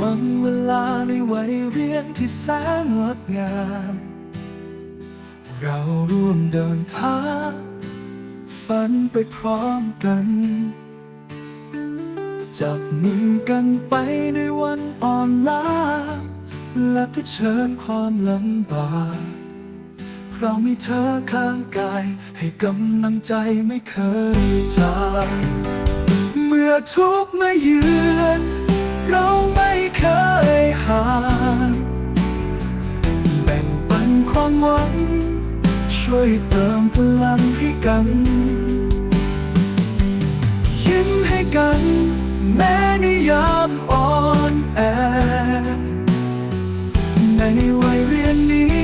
วันเวลาในวัยเรียนที่แสนงดงาม เราร่วมเดินทางฝันไปพร้อมกัน จับมือกันไปในวันอ่อนล้า และเผชิญความลำบากเรามีเธอข้างกาย ให้กำลังใจไม่เคยจางเมื่อทุกข์มาเยือน ช่วยเติมพลังให้กัน ยิ้มให้กัน แม้ในยามอ่อนแอ ในวัยเรียนนี้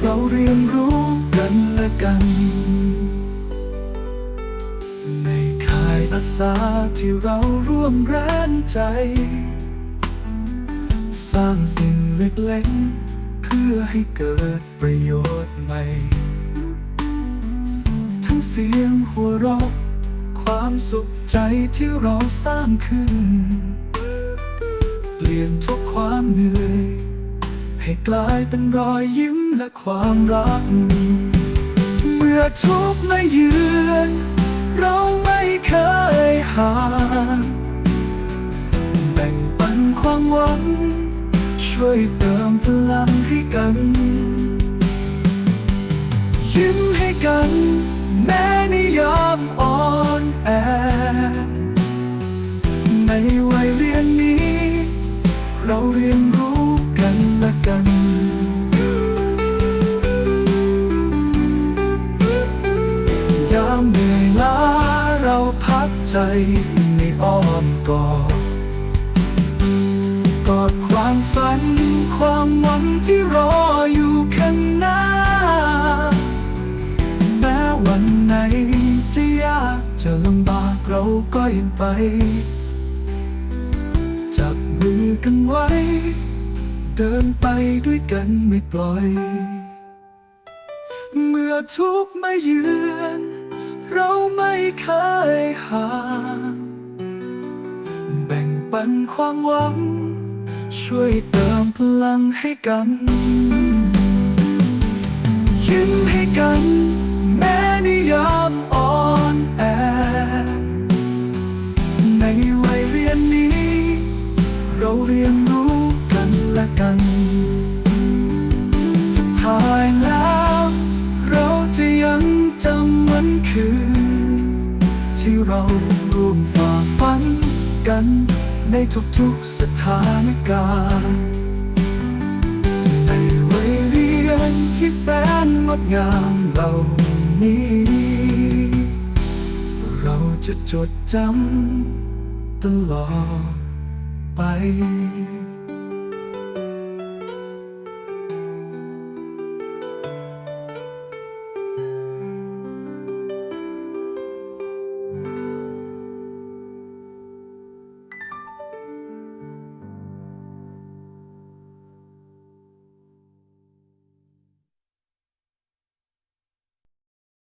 เราเรียนรู้กันและกัน ในค่ายอาสาที่เราร่วมแรงใจ สร้างสิ่งเล็กๆเพื่อให้เกิดประโยชน์ เสียงหัวเราะความสุขใจที่เราสร้างขึ้น เปลี่ยนทุกความเหนื่อย ให้กลายเป็นรอยยิ้มและความรัก เมื่อทุกข์มาเยือนเราไม่เคยห่างแบ่งปันความหวัง ช่วยเติมพลังให้กัน ในวัยเรียนนี้ เราเรียนรู้กันและกันยามเหนื่อยล้าเราพักใจในอ้อมกอดกอดความฝัน ความหวังที่รออยู่ข้างหน้า แม้วันไหนจะยากจะลำบากเราก็ยังไป มือกันไว้ เดินไปด้วยกันไม่ปล่อย เมื่อทุกข์มาเยือน เราไม่เคยห่างแบ่งปันความหวัง ช่วยเติมพลังให้กันยิ้มให้กัน เราร่วมฝ่าฟันกันในทุกๆสถานการณ์ในวัยเรียนที่แสนงดงามเหล่านี้ เราจะจดจำตลอดไป